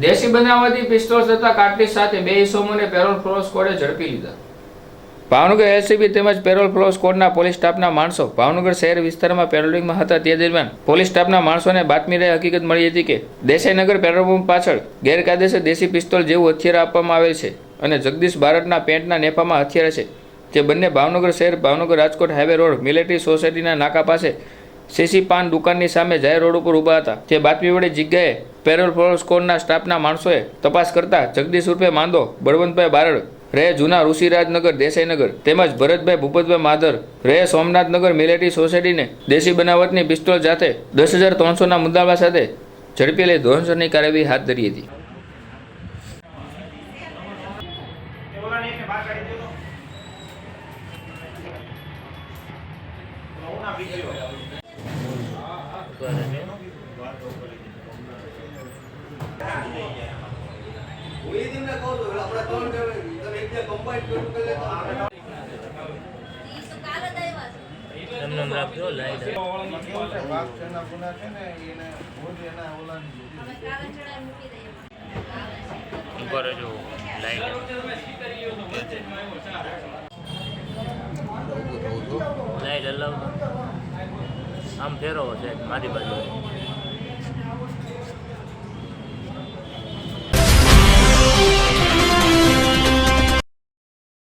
દેશી બનાવટી પિસ્તોલ તથા કાર્ટિજ સાથે બે ઇસમોને પેરોલ ફ્લો સ્કોડે ઝડપી લીધા. ભાવનગર એલસીબી તેમજ પેરોલ ફ્લો સ્કોડના પોલીસ સ્ટાફના માણસો ભાવનગર શહેર વિસ્તારમાં પેટ્રોલિંગમાં હતા તે દરમિયાન પોલીસ સ્ટાફના માણસોને બાતમી રહી હકીકત મળી હતી કે દેસાઈનગર પેટ્રોલ પંપ પાછળ ગેરકાયદેસર દેશી પિસ્તોલ જેવું હથિયાર આપવામાં આવેલ છે અને જગદીશ ભારતના પેન્ટના નેફામાં હથિયાર છે. જે બંને ભાવનગર શહેર Bhavnagar Rajkot highway road military સોસાયટીના નાકા પાસે સીસી પાન દુકાનની સામે જાહેર રોડ ઉપર ઊભા હતા તે બાતમી વડે જગ્યાએ પેરોલ ફોર્સ કોડના સ્ટાફના માણસોએ તપાસ કરતા જગદીશ રૂપે માંદો, બળવંતભાઈ બારડ રહે જૂના ઋષિરાજનગર, દેસાઈનગર, તેમજ ભરતભાઈ ભૂપતભાઈ માધર રહે સોમનાથનગર મિલેટી સોસાયટીને દેશી બનાવટની પિસ્તોલ સાથે દસ હજાર ત્રણસોના મુદ્દાવા સાથે ઝડપી લઈ ધોરણસરની કાર્યવાહી હાથ ધરી હતી. એમને એમ રાખજો લાઈટ ઉપર જો લાઈટ લાઈટ હલાવતો આમ ફેરવો છે મારી બાજુ